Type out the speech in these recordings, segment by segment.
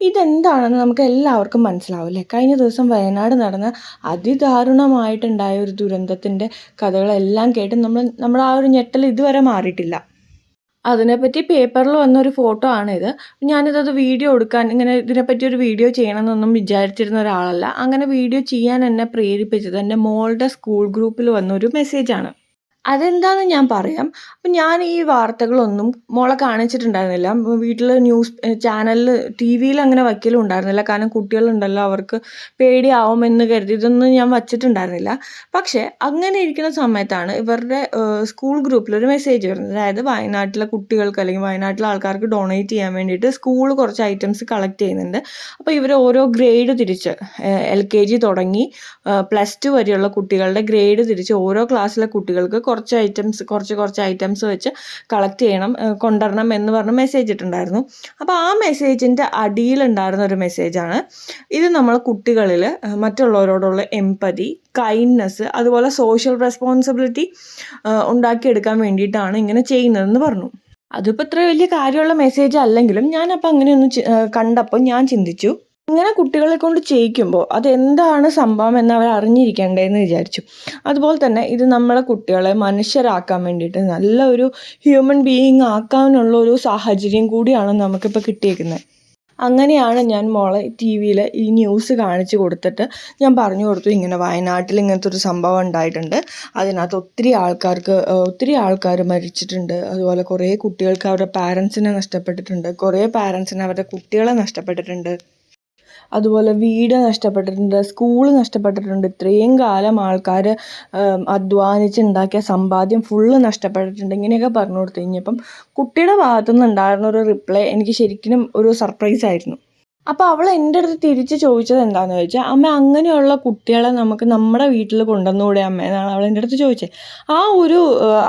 ഇതെന്താണെന്ന് നമുക്ക് എല്ലാവർക്കും മനസ്സിലാവില്ലേ കഴിഞ്ഞ ദിവസം വയനാട് നടന്ന അതിദാരുണമായിട്ടുണ്ടായ ഒരു ദുരന്തത്തിന്റെ കഥകളെല്ലാം കേട്ട് നമ്മൾ നമ്മുടെ ആ ഒരു ഞെട്ടൽ ഇതുവരെ മാറിയിട്ടില്ല. അതിനെപ്പറ്റി പേപ്പറിൽ വന്നൊരു ഫോട്ടോ ആണിത്. ഞാനിതത് വീഡിയോ എടുക്കാൻ ഇങ്ങനെ ഇതിനെപ്പറ്റി ഒരു വീഡിയോ ചെയ്യണമെന്നൊന്നും വിചാരിച്ചിരുന്ന ഒരാളല്ല. അങ്ങനെ വീഡിയോ ചെയ്യാൻ എന്നെ പ്രേരിപ്പിച്ചത് എന്റെ മോളുടെ സ്കൂൾ ഗ്രൂപ്പിൽ വന്നൊരു മെസ്സേജാണ്. അതെന്താന്ന് ഞാൻ പറയാം. അപ്പം ഞാൻ ഈ വാർത്തകളൊന്നും മോളെ കാണിച്ചിട്ടുണ്ടായിരുന്നില്ല. വീട്ടിൽ ന്യൂസ് ചാനലിൽ ടി വിയിൽ അങ്ങനെ വയ്ക്കലും ഉണ്ടായിരുന്നില്ല കാരണം കുട്ടികളുണ്ടല്ലോ അവർക്ക് പേടിയാവുമെന്ന് കരുതി ഇതൊന്നും ഞാൻ വച്ചിട്ടുണ്ടായിരുന്നില്ല. പക്ഷേ അങ്ങനെ ഇരിക്കുന്ന സമയത്താണ് ഇവരുടെ സ്കൂൾ ഗ്രൂപ്പിൽ ഒരു മെസ്സേജ് വരുന്നത്. അതായത് വയനാട്ടിലെ കുട്ടികൾക്ക് അല്ലെങ്കിൽ വയനാട്ടിലെ ആൾക്കാർക്ക് ഡൊണേറ്റ് ചെയ്യാൻ വേണ്ടിയിട്ട് സ്കൂൾ കുറച്ച് ഐറ്റംസ് കളക്ട് ചെയ്യുന്നുണ്ട്. അപ്പോൾ ഇവർ ഓരോ ഗ്രേഡ് തിരിച്ച് എൽ കെ ജി തുടങ്ങി പ്ലസ് ടു വരെയുള്ള കുട്ടികളുടെ ഗ്രേഡ് തിരിച്ച് ഓരോ ക്ലാസ്സിലെ കുട്ടികൾക്ക് കുറച്ച് ഐറ്റംസ് കുറച്ച് കുറച്ച് ഐറ്റംസ് വെച്ച് കളക്ട് ചെയ്യണം കൊണ്ടുവരണം എന്ന് പറഞ്ഞ് മെസ്സേജ് ഇട്ടുണ്ടായിരുന്നു അപ്പോൾ ആ മെസ്സേജിന്റെ അടിയിലുണ്ടായിരുന്ന ഒരു മെസ്സേജാണ് ഇത് നമ്മൾ കുട്ടികളിൽ മറ്റുള്ളവരോടുള്ള എംപതി കൈൻഡ്നെസ് അതുപോലെ സോഷ്യൽ റെസ്പോൺസിബിലിറ്റി ഉണ്ടാക്കിയെടുക്കാൻ വേണ്ടിയിട്ടാണ് ഇങ്ങനെ ചെയ്യുന്നതെന്ന് പറഞ്ഞു. അതിപ്പോൾ ഇത്ര വലിയ കാര്യമുള്ള മെസ്സേജ് അല്ലെങ്കിലും ഞാനപ്പോൾ അങ്ങനെയൊന്ന് കണ്ടപ്പോൾ ഞാൻ ചിന്തിച്ചു. ഇങ്ങനെ കുട്ടികളെ കൊണ്ട് ചെയ്യിക്കുമ്പോൾ അതെന്താണ് സംഭവം എന്ന് അവർ അറിഞ്ഞിരിക്കേണ്ടതെന്ന് വിചാരിച്ചു. അതുപോലെ തന്നെ ഇത് നമ്മളെ കുട്ടികളെ മനുഷ്യരാക്കാൻ വേണ്ടിയിട്ട് നല്ല ഒരു ഹ്യൂമൻ ബീയിങ് ആക്കാനുള്ള ഒരു സാഹചര്യം കൂടിയാണ് നമുക്കിപ്പോൾ കിട്ടിയേക്കുന്നത്. അങ്ങനെയാണ് ഞാൻ മോളെ ടി വിയിൽ ഈ ന്യൂസ് കാണിച്ചു കൊടുത്തിട്ട് ഞാൻ പറഞ്ഞു കൊടുത്തു. ഇങ്ങനെ വയനാട്ടിൽ ഇങ്ങനത്തെ ഒരു സംഭവം ഉണ്ടായിട്ടുണ്ട്. അതിനകത്ത് ഒത്തിരി ആൾക്കാർക്ക് ഒത്തിരി ആൾക്കാർ മരിച്ചിട്ടുണ്ട്. അതുപോലെ കുറേ കുട്ടികൾക്ക് അവരുടെ പാരൻസിനെ നഷ്ടപ്പെട്ടിട്ടുണ്ട്. കുറേ പാരൻസിന് അവരുടെ കുട്ടികളെ നഷ്ടപ്പെട്ടിട്ടുണ്ട്. അതുപോലെ വീട് നഷ്ടപ്പെട്ടിട്ടുണ്ട് സ്കൂൾ നഷ്ടപ്പെട്ടിട്ടുണ്ട്. ഇത്രയും കാലം ആൾക്കാർ അധ്വാനിച്ചുണ്ടാക്കിയ സമ്പാദ്യം ഫുള്ള് നഷ്ടപ്പെട്ടിട്ടുണ്ട്. ഇങ്ങനെയൊക്കെ പറഞ്ഞു കൊടുത്തു കഴിഞ്ഞപ്പം കുട്ടിയുടെ ഭാഗത്തുനിന്ന് ഉണ്ടായിരുന്ന ഒരു റിപ്ലൈ എനിക്ക് ശരിക്കും ഒരു സർപ്രൈസ് ആയിരുന്നു. അപ്പോൾ അവൾ എന്റെ അടുത്ത് തിരിച്ച് ചോദിച്ചത് എന്താണെന്ന് ചോദിച്ചാൽ അമ്മ അങ്ങനെയുള്ള കുട്ടികളെ നമുക്ക് നമ്മുടെ വീട്ടിൽ കൊണ്ടുവന്നുകൂടെ അമ്മ? എന്നാണ് അവൾ എന്റെ അടുത്ത് ചോദിച്ചത്. ആ ഒരു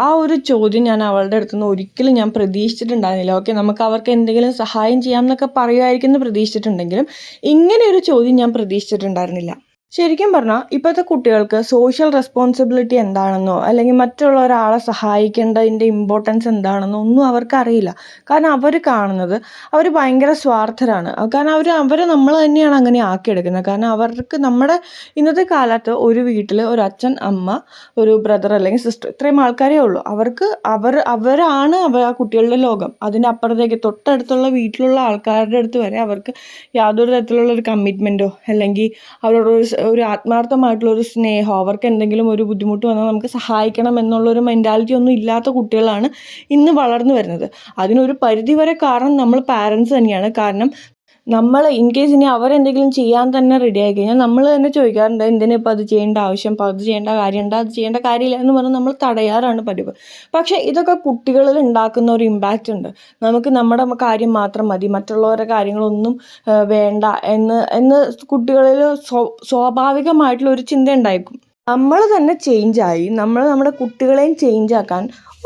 ആ ഒരു ചോദ്യം ഞാൻ അവളുടെ അടുത്ത് നിന്ന് ഒരിക്കലും ഞാൻ പ്രതീക്ഷിച്ചിട്ടുണ്ടായിരുന്നില്ല. ഓക്കെ നമുക്ക് അവർക്ക് എന്തെങ്കിലും സഹായം ചെയ്യാം എന്നൊക്കെ പറയുമായിരിക്കും എന്ന് പ്രതീക്ഷിച്ചിട്ടുണ്ടെങ്കിലും ഇങ്ങനെ ഒരു ചോദ്യം ഞാൻ പ്രതീക്ഷിച്ചിട്ടുണ്ടായിരുന്നില്ല. ശരിക്കും പറഞ്ഞാൽ ഇപ്പോഴത്തെ കുട്ടികൾക്ക് സോഷ്യൽ റെസ്പോൺസിബിലിറ്റി എന്താണെന്നോ അല്ലെങ്കിൽ മറ്റുള്ള ഒരാളെ സഹായിക്കേണ്ടതിന്റെ ഇമ്പോർട്ടൻസ് എന്താണെന്നോ ഒന്നും അവർക്കറിയില്ല കാരണം അവർ കാണുന്നത് അവർ ഭയങ്കര സ്വാർത്ഥരാണ്. കാരണം അവർ അവരെ നമ്മൾ തന്നെയാണ് അങ്ങനെ ആക്കിയെടുക്കുന്നത്. കാരണം അവർക്ക് നമ്മുടെ ഇന്നത്തെ കാലത്ത് ഒരു വീട്ടിൽ ഒരു അച്ഛൻ അമ്മ ഒരു ബ്രദർ അല്ലെങ്കിൽ സിസ്റ്റർ ഇത്രയും ആൾക്കാരേ ഉള്ളൂ. അവർക്ക് അവർ അവരാണ് അവർ ആ കുട്ടികളുടെ ലോകം. അതിന്റെ അപ്പുറത്തേക്ക് തൊട്ടടുത്തുള്ള വീട്ടിലുള്ള ആൾക്കാരുടെ അടുത്ത് വരെ അവർക്ക് യാതൊരു തരത്തിലുള്ള ഒരു കമ്മിറ്റ്മെന്റോ അല്ലെങ്കിൽ അവരോടൊരു ഒരു ആത്മാർത്ഥമായിട്ടുള്ള ഒരു സ്നേഹം അവർക്ക് എന്തെങ്കിലും ഒരു ബുദ്ധിമുട്ട് വന്നാൽ നമുക്ക് സഹായിക്കണം എന്നുള്ള ഒരു മെന്റാലിറ്റി ഒന്നും ഇല്ലാത്ത കുട്ടികളാണ് ഇന്ന് വളർന്നു വരുന്നത്. അതിനൊരു പരിധി വരെ കാരണം നമ്മൾ പാരൻസ് തന്നെയാണ്. കാരണം നമ്മൾ ഇൻ കേസ് ഇനി അവരെന്തെങ്കിലും ചെയ്യാൻ തന്നെ റെഡി ആയി കഴിഞ്ഞാൽ നമ്മൾ തന്നെ ചോദിക്കാറുണ്ട് എന്തിനാ ഇപ്പോൾ അത് ചെയ്യേണ്ട ആവശ്യം? ഇപ്പോൾ അത് ചെയ്യേണ്ട കാര്യമുണ്ട് അത് ചെയ്യേണ്ട കാര്യമില്ല എന്ന് പറഞ്ഞ് നമ്മൾ തടയാറാണ് പതിവ്. പക്ഷേ ഇതൊക്കെ കുട്ടികളിൽ ഉണ്ടാക്കുന്ന ഒരു ഇമ്പാക്റ്റ് ഉണ്ട്. നമുക്ക് നമ്മുടെ കാര്യം മാത്രം മതി. മറ്റുള്ളവരുടെ കാര്യങ്ങളൊന്നും വേണ്ട എന്ന് എന്ന് കുട്ടികളിൽ സ്വാഭാവികമായിട്ടുള്ള ഒരു ചിന്ത ഉണ്ടായിരിക്കും. നമ്മൾ തന്നെ ചേഞ്ചായി നമ്മൾ നമ്മുടെ കുട്ടികളെയും ചേഞ്ച് ആക്കാൻ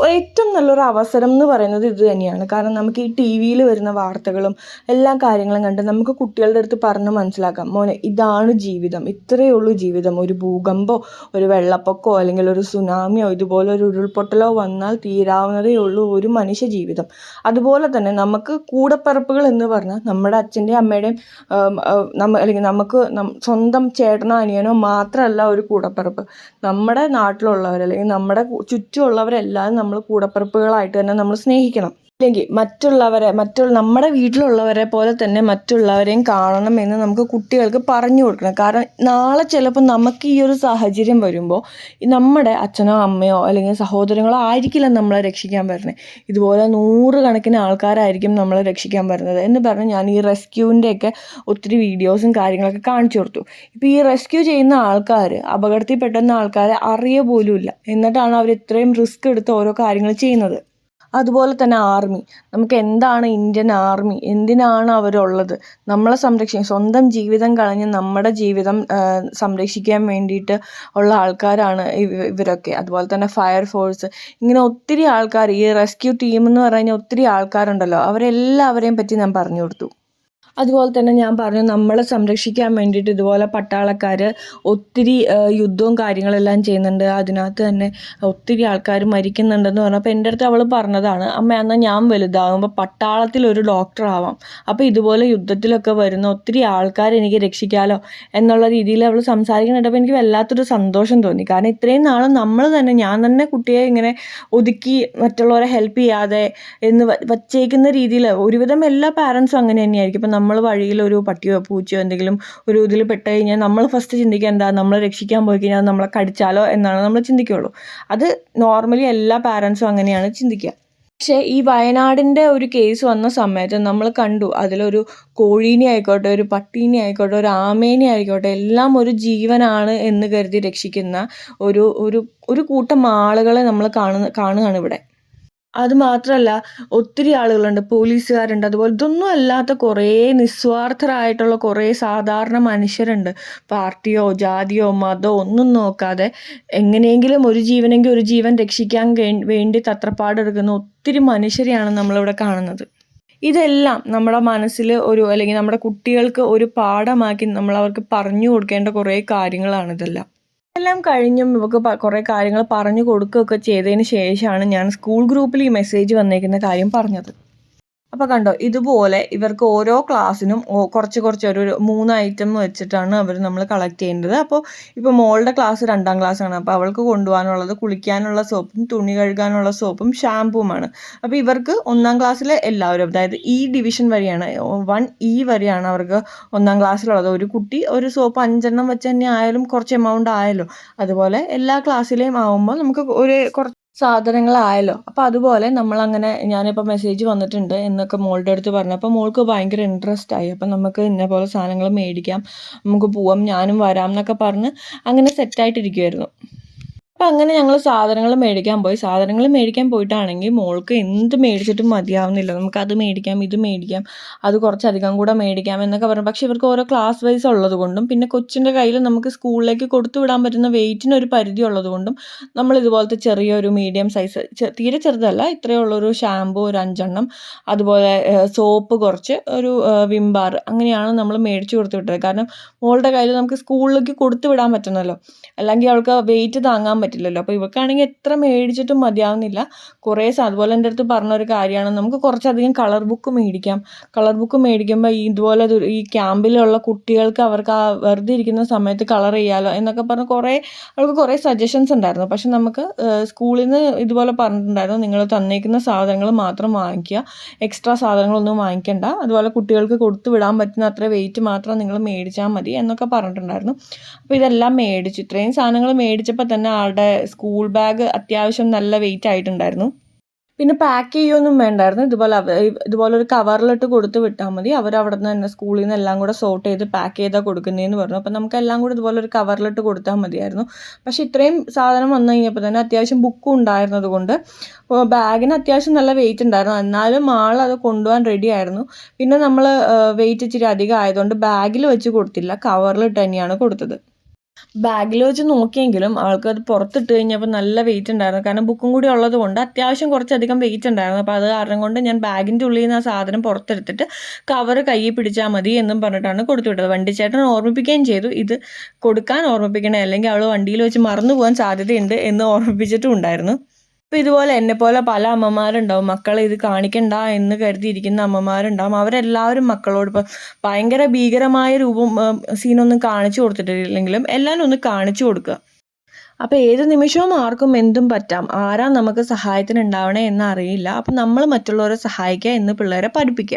ഏറ്റവും നല്ലൊരു അവസരം എന്ന് പറയുന്നത് ഇത് തന്നെയാണ്. കാരണം നമുക്ക് ഈ ടി വിയിൽ വരുന്ന വാർത്തകളും എല്ലാ കാര്യങ്ങളും കണ്ട് നമുക്ക് കുട്ടികളുടെ അടുത്ത് പറഞ്ഞ് മനസ്സിലാക്കാം. മോനെ ഇതാണ് ജീവിതം. ഇത്രയേ ഉള്ളൂ ജീവിതം. ഒരു ഭൂകമ്പോ ഒരു വെള്ളപ്പൊക്കമോ അല്ലെങ്കിൽ ഒരു സുനാമിയോ ഇതുപോലെ ഒരു ഉരുൾപൊട്ടലോ വന്നാൽ തീരാവുന്നതേ ഉള്ളൂ ഒരു മനുഷ്യ ജീവിതം. അതുപോലെ തന്നെ നമുക്ക് കൂടപ്പറപ്പുകൾ എന്ന് പറഞ്ഞാൽ നമ്മുടെ അച്ഛന്റെയും അമ്മയുടെയും നമ്മ അല്ലെങ്കിൽ നമുക്ക് സ്വന്തം ചേട്ടനോ അനിയനോ മാത്രമല്ല ഒരു കൂടപ്പിറപ്പ്. നമ്മുടെ നാട്ടിലുള്ളവർ അല്ലെങ്കിൽ നമ്മുടെ ചുറ്റുമുള്ളവരെല്ലാം നമ്മൾ കൂടപ്പിറപ്പുകളായിട്ട് തന്നെ നമ്മൾ സ്നേഹിക്കണം. ഇല്ലെങ്കിൽ മറ്റുള്ളവരെ മറ്റുള്ള നമ്മുടെ വീട്ടിലുള്ളവരെ പോലെ തന്നെ മറ്റുള്ളവരെയും കാണണം എന്ന് നമുക്ക് കുട്ടികൾക്ക് പറഞ്ഞു കൊടുക്കണം. കാരണം നാളെ ചിലപ്പോൾ നമുക്ക് ഈ ഒരു സാഹചര്യം വരുമ്പോൾ നമ്മുടെ അച്ഛനോ അമ്മയോ അല്ലെങ്കിൽ സഹോദരങ്ങളോ ആയിരിക്കില്ല നമ്മളെ രക്ഷിക്കാൻ വരുന്നത്. ഇതുപോലെ നൂറുകണക്കിന് ആൾക്കാരായിരിക്കും നമ്മളെ രക്ഷിക്കാൻ വരുന്നത് എന്ന് പറഞ്ഞ് ഞാൻ ഈ റെസ്ക്യൂവിന്റെയൊക്കെ ഒത്തിരി വീഡിയോസും കാര്യങ്ങളൊക്കെ കാണിച്ചു കൊടുത്തു. ഇപ്പോൾ ഈ റെസ്ക്യൂ ചെയ്യുന്ന ആൾക്കാർ അപകടത്തിൽ പെട്ടെന്ന ആൾക്കാരെ അറിയ പോലുമില്ല എന്നിട്ടാണ് അവർ ഇത്രയും റിസ്ക് എടുത്ത് ഓരോ കാര്യങ്ങൾ ചെയ്യുന്നത്. അതുപോലെ തന്നെ ആർമി. നമുക്ക് എന്താണ് ഇന്ത്യൻ ആർമി? എന്തിനാണ് അവരുള്ളത് നമ്മളെ സംരക്ഷിക്കാൻ സ്വന്തം ജീവിതം കളഞ്ഞ് നമ്മുടെ ജീവിതം സംരക്ഷിക്കാൻ വേണ്ടിയിട്ട് ഉള്ള ആൾക്കാരാണ് ഇവരൊക്കെ. അതുപോലെ തന്നെ ഫയർ ഫോഴ്സ്. ഇങ്ങനെ ഒത്തിരി ആൾക്കാർ ഈ റെസ്ക്യൂ ടീം എന്ന് പറഞ്ഞു ഒത്തിരി ആൾക്കാരുണ്ടല്ലോ. അവരെല്ലാവരെയും പറ്റി ഞാൻ പറഞ്ഞു കൊടുത്തു. അതുപോലെ തന്നെ ഞാൻ പറഞ്ഞു നമ്മളെ സംരക്ഷിക്കാൻ വേണ്ടിയിട്ട് ഇതുപോലെ പട്ടാളക്കാർ ഒത്തിരി യുദ്ധവും കാര്യങ്ങളെല്ലാം ചെയ്യുന്നുണ്ട്. അതിനകത്ത് തന്നെ ഒത്തിരി ആൾക്കാർ മരിക്കുന്നുണ്ടെന്ന് പറഞ്ഞപ്പോൾ എന്റെ അടുത്ത് അവൾ പറഞ്ഞതാണ് അമ്മ എന്നാൽ ഞാൻ വലുതാകുമ്പോൾ പട്ടാളത്തിൽ ഒരു ഡോക്ടർ ആവാം. അപ്പോൾ ഇതുപോലെ യുദ്ധത്തിലൊക്കെ വരുന്ന ഒത്തിരി ആൾക്കാർ എനിക്ക് രക്ഷിക്കാമല്ലോ എന്നുള്ള രീതിയിൽ അവൾ സംസാരിക്കുന്നുണ്ട്. അപ്പോൾ എനിക്ക് വല്ലാത്തൊരു സന്തോഷം തോന്നി. കാരണം ഇത്രയും നാൾ നമ്മൾ തന്നെ ഞാൻ തന്നെ കുട്ടിയെ ഇങ്ങനെ ഒതുക്കി മറ്റുള്ളവരെ ഹെൽപ്പ് ചെയ്യാതെ എന്ന് വച്ചേക്കുന്ന രീതിയിൽ ഒരുവിധം എല്ലാ പാരൻസും അങ്ങനെ തന്നെയായിരിക്കും. ഇപ്പം നമ്മൾ വഴിയിൽ ഒരു പട്ടിയോ പൂച്ചയോ എന്തെങ്കിലും ഒരു ഇതിൽ പെട്ട് കഴിഞ്ഞാൽ നമ്മൾ ഫസ്റ്റ് ചിന്തിക്കുക എന്താ? നമ്മളെ രക്ഷിക്കാൻ പോയി കഴിഞ്ഞാൽ നമ്മളെ കടിച്ചാലോ എന്നാണ് നമ്മൾ ചിന്തിക്കുകയുള്ളൂ അത് നോർമലി എല്ലാ പാരൻസും അങ്ങനെയാണ് ചിന്തിക്കുക. പക്ഷേ ഈ വയനാടിന്റെ ഒരു കേസ് വന്ന സമയത്ത് നമ്മൾ കണ്ടു. അതിലൊരു കോഴീനെ ആയിക്കോട്ടെ ഒരു പട്ടീനെ ആയിക്കോട്ടെ ഒരു ആമേനെ ആയിക്കോട്ടെ എല്ലാം ഒരു ജീവനാണ് എന്ന് കരുതി രക്ഷിക്കുന്ന ഒരു ഒരു ഒരു കൂട്ടം ആളുകളെ നമ്മൾ കാണുന്ന കാണുകയാണ് ഇവിടെ. അത് മാത്രമല്ല ഒത്തിരി ആളുകളുണ്ട് പോലീസുകാരുണ്ട് അതുപോലെ ഇതൊന്നും അല്ലാത്ത കുറേ നിസ്വാർത്ഥരായിട്ടുള്ള കുറേ സാധാരണ മനുഷ്യരുണ്ട്. പാർട്ടിയോ ജാതിയോ മതമോ ഒന്നും നോക്കാതെ എങ്ങനെയെങ്കിലും ഒരു ജീവനെങ്കിൽ ഒരു ജീവൻ രക്ഷിക്കാൻ വേണ്ടി തത്രപ്പാടെടുക്കുന്ന ഒത്തിരി മനുഷ്യരെയാണ് നമ്മളിവിടെ കാണുന്നത്. ഇതെല്ലാം നമ്മുടെ മനസ്സിൽ ഒരു അല്ലെങ്കിൽ നമ്മുടെ കുട്ടികൾക്ക് ഒരു പാഠമാക്കി നമ്മൾ അവർക്ക് പറഞ്ഞു കൊടുക്കേണ്ട കുറേ കാര്യങ്ങളാണിതെല്ലാം എല്ലാം കഴിഞ്ഞും ഇവക്ക് കുറേ കാര്യങ്ങൾ പറഞ്ഞു കൊടുക്കുകയൊക്കെ ചെയ്തതിന് ശേഷമാണ് ഞാൻ സ്കൂൾ ഗ്രൂപ്പിൽ ഈ മെസ്സേജ് വന്നേക്കുന്ന കാര്യം പറഞ്ഞത്. അപ്പോൾ കണ്ടോ ഇതുപോലെ ഇവർക്ക് ഓരോ ക്ലാസ്സിനും കുറച്ച് കുറച്ച് ഒരു മൂന്ന് ഐറ്റം വെച്ചിട്ടാണ് അവർ നമ്മൾ കളക്ട് ചെയ്യേണ്ടത്. അപ്പോൾ ഇപ്പോൾ മോളുടെ ക്ലാസ് രണ്ടാം ക്ലാസ്സാണ് അപ്പോൾ അവൾക്ക് കൊണ്ടുപോകാനുള്ളത് കുളിക്കാനുള്ള സോപ്പും തുണി കഴുകാനുള്ള സോപ്പും ഷാമ്പുമാണ് അപ്പോൾ ഇവർക്ക് ഒന്നാം ക്ലാസ്സിലെ എല്ലാവരും അതായത് ഈ ഡിവിഷൻ വരെയാണ് വൺ ഇ വരെയാണ് അവർക്ക് ഒന്നാം ക്ലാസ്സിലുള്ളത് ഒരു കുട്ടി ഒരു സോപ്പ് അഞ്ചെണ്ണം വെച്ച് തന്നെ ആയാലും കുറച്ച് എമൗണ്ട് ആയാലും അതുപോലെ എല്ലാ ക്ലാസ്സിലെയും ആവുമ്പോൾ നമുക്ക് ഒരു കുറച്ച് സാധനങ്ങളായല്ലോ. അപ്പോൾ അതുപോലെ നമ്മളങ്ങനെ ഞാനിപ്പോൾ മെസ്സേജ് വന്നിട്ടുണ്ട് എന്നൊക്കെ മോളുടെ അടുത്ത് പറഞ്ഞു. അപ്പോൾ മോൾക്ക് ഭയങ്കര ഇൻട്രസ്റ്റ് ആയി. അപ്പം നമുക്ക് ഇന്ന പോലെ സാധനങ്ങൾ മേടിക്കാം നമുക്ക് പോവാം ഞാനും വരാം എന്നൊക്കെ പറഞ്ഞ് അങ്ങനെ സെറ്റായിട്ടിരിക്കുമായിരുന്നു അപ്പം അങ്ങനെ ഞങ്ങൾ സാധനങ്ങൾ മേടിക്കാൻ പോയി. സാധനങ്ങൾ മേടിക്കാൻ പോയിട്ടാണെങ്കിൽ മോൾക്ക് എന്ത് മേടിച്ചിട്ടും മതിയാവുന്നില്ല. നമുക്ക് അത് മേടിക്കാം ഇത് മേടിക്കാം അത് കുറച്ചധികം കൂടെ മേടിക്കാം എന്നൊക്കെ പറഞ്ഞു. പക്ഷേ ഇവർക്ക് ഓരോ ക്ലാസ് വൈസ് ഉള്ളത് കൊണ്ടും പിന്നെ കൊച്ചിന്റെ കയ്യിൽ നമുക്ക് സ്കൂളിലേക്ക് കൊടുത്തു വിടാൻ പറ്റുന്ന വെയിറ്റിന് ഒരു പരിധി ഉള്ളത് കൊണ്ടും നമ്മൾ ഇതുപോലത്തെ ചെറിയൊരു മീഡിയം സൈസ് തീരെ ചെറുതല്ല ഇത്രയുള്ളൊരു ഷാമ്പു ഒരു അഞ്ചെണ്ണം അതുപോലെ സോപ്പ് കുറച്ച് ഒരു വിം ബാർ അങ്ങനെയാണ് നമ്മൾ മേടിച്ചു കൊടുത്തു വിട്ടത്. കാരണം മോളുടെ കയ്യിൽ നമുക്ക് സ്കൂളിലേക്ക് കൊടുത്തു വിടാൻ പറ്റുന്നല്ലോ. അല്ലെങ്കിൽ അവൾക്ക് വെയിറ്റ് താങ്ങാൻ പറ്റില്ലല്ലോ. അപ്പോൾ ഇവക്കാണെങ്കിൽ എത്ര മേടിച്ചിട്ടും മതിയാവുന്നില്ല. കുറേ അതുപോലെ എന്റെ അടുത്ത് പറഞ്ഞൊരു കാര്യമാണ്. നമുക്ക് കുറച്ചധികം കളർ ബുക്ക് മേടിക്കാം. കളർ ബുക്ക് മേടിക്കുമ്പോൾ ഇതുപോലെ ഈ ക്യാമ്പിലുള്ള കുട്ടികൾക്ക് അവർക്ക് ആ വെറുതെ ഇരിക്കുന്ന സമയത്ത് കളർ ചെയ്യാമല്ലോ എന്നൊക്കെ പറഞ്ഞ് കുറേ അവൾക്ക് കുറേ സജഷൻസ് ഉണ്ടായിരുന്നു. പക്ഷെ നമുക്ക് സ്കൂളിൽ നിന്ന് ഇതുപോലെ പറഞ്ഞിട്ടുണ്ടായിരുന്നു. നിങ്ങൾ തന്നേക്കുന്ന സാധനങ്ങൾ മാത്രം വാങ്ങിക്കുക. എക്സ്ട്രാ സാധനങ്ങളൊന്നും വാങ്ങിക്കണ്ട. അതുപോലെ കുട്ടികൾക്ക് കൊടുത്തു വിടാൻ പറ്റുന്ന അത്ര വെയിറ്റ് മാത്രം നിങ്ങൾ മേടിച്ചാൽ മതി എന്നൊക്കെ പറഞ്ഞിട്ടുണ്ടായിരുന്നു. അപ്പോൾ ഇതെല്ലാം മേടിച്ചു. ഇത്രയും സാധനങ്ങൾ മേടിച്ചപ്പോൾ തന്നെ ആളുടെ നമ്മുടെ സ്കൂൾ ബാഗ് അത്യാവശ്യം നല്ല വെയിറ്റ് ആയിട്ടുണ്ടായിരുന്നു. പിന്നെ പാക്ക് ചെയ്യുമൊന്നും വേണ്ടായിരുന്നു. ഇതുപോലെ ഇതുപോലെ ഒരു കവറിലിട്ട് കൊടുത്ത് വിട്ടാൽ മതി. അവർ അവിടെ നിന്ന് തന്നെ സ്കൂളിൽ നിന്ന് എല്ലാം കൂടെ സോർട്ട് ചെയ്ത് പാക്ക് ചെയ്താൽ കൊടുക്കുന്നതെന്ന് പറഞ്ഞു. അപ്പോൾ നമുക്ക് എല്ലാം കൂടെ ഇതുപോലെ ഒരു കവറിലിട്ട് കൊടുത്താൽ മതിയായിരുന്നു. പക്ഷേ ഇത്രയും സാധനം വന്നു കഴിഞ്ഞപ്പോൾ തന്നെ അത്യാവശ്യം ബുക്കും ഉണ്ടായിരുന്നത് കൊണ്ട് ബാഗിന് അത്യാവശ്യം നല്ല വെയിറ്റ് ഉണ്ടായിരുന്നു. എന്നാലും ആൾ അത് കൊണ്ടുപോകാൻ റെഡി ആയിരുന്നു. പിന്നെ നമ്മൾ വെയിറ്റ് ഇച്ചിരി അധികം ആയതുകൊണ്ട് ബാഗിൽ വെച്ച് കൊടുത്തില്ല. കവറിലിട്ട് തന്നെയാണ് കൊടുത്തത്. ബാഗിൽ വെച്ച് നോക്കിയെങ്കിലും ആൾക്കത് പുറത്തിട്ട് കഴിഞ്ഞപ്പോൾ നല്ല വെയിറ്റ് ഉണ്ടായിരുന്നു. കാരണം ബുക്കും കൂടി ഉള്ളത് കൊണ്ട് അത്യാവശ്യം കുറച്ചധികം വെയിറ്റ് ഉണ്ടായിരുന്നു. അപ്പോൾ അത് കാരണം കൊണ്ട് ഞാൻ ബാഗിന്റെ ഉള്ളിൽ നിന്ന് ആ സാധനം പുറത്തെടുത്തിട്ട് കവർ കയ്യിൽ പിടിച്ചാൽ മതി എന്നും പറഞ്ഞിട്ടാണ് കൊടുത്തു വിട്ടത്. വണ്ടിച്ചേട്ടൻ ഓർമ്മിപ്പിക്കുകയും ചെയ്തു. ഇത് കൊടുക്കാൻ ഓർമ്മിപ്പിക്കണേ അല്ലെങ്കിൽ അവൾ വണ്ടിയിൽ വെച്ച് മറന്നു പോകാൻ സാധ്യതയുണ്ട് എന്ന് ഓർമ്മിപ്പിച്ചിട്ടും ഉണ്ടായിരുന്നു. അപ്പോൾ ഇതുപോലെ പോലെ പല അമ്മമാരുണ്ടാവും. മക്കളെ ഇത് കാണിക്കണ്ട എന്ന് കരുതിയിരിക്കുന്ന അമ്മമാരുണ്ടാവും. അവരെല്ലാവരും മക്കളോട് ഇപ്പൊ ഭയങ്കര ഭീകരമായ രൂപം സീനൊന്നും കാണിച്ചു കൊടുത്തിട്ടില്ലെങ്കിലും എല്ലാം ഒന്ന് കാണിച്ചു കൊടുക്കുക. അപ്പോൾ ഏത് നിമിഷവും ആർക്കും എന്തും പറ്റാം. ആരാ നമുക്ക് സഹായത്തിന് ഉണ്ടാവണേ എന്ന് അറിയില്ല അപ്പോൾ നമ്മൾ മറ്റുള്ളവരെ സഹായിക്കുക എന്ന് പിള്ളേരെ പഠിപ്പിക്കുക.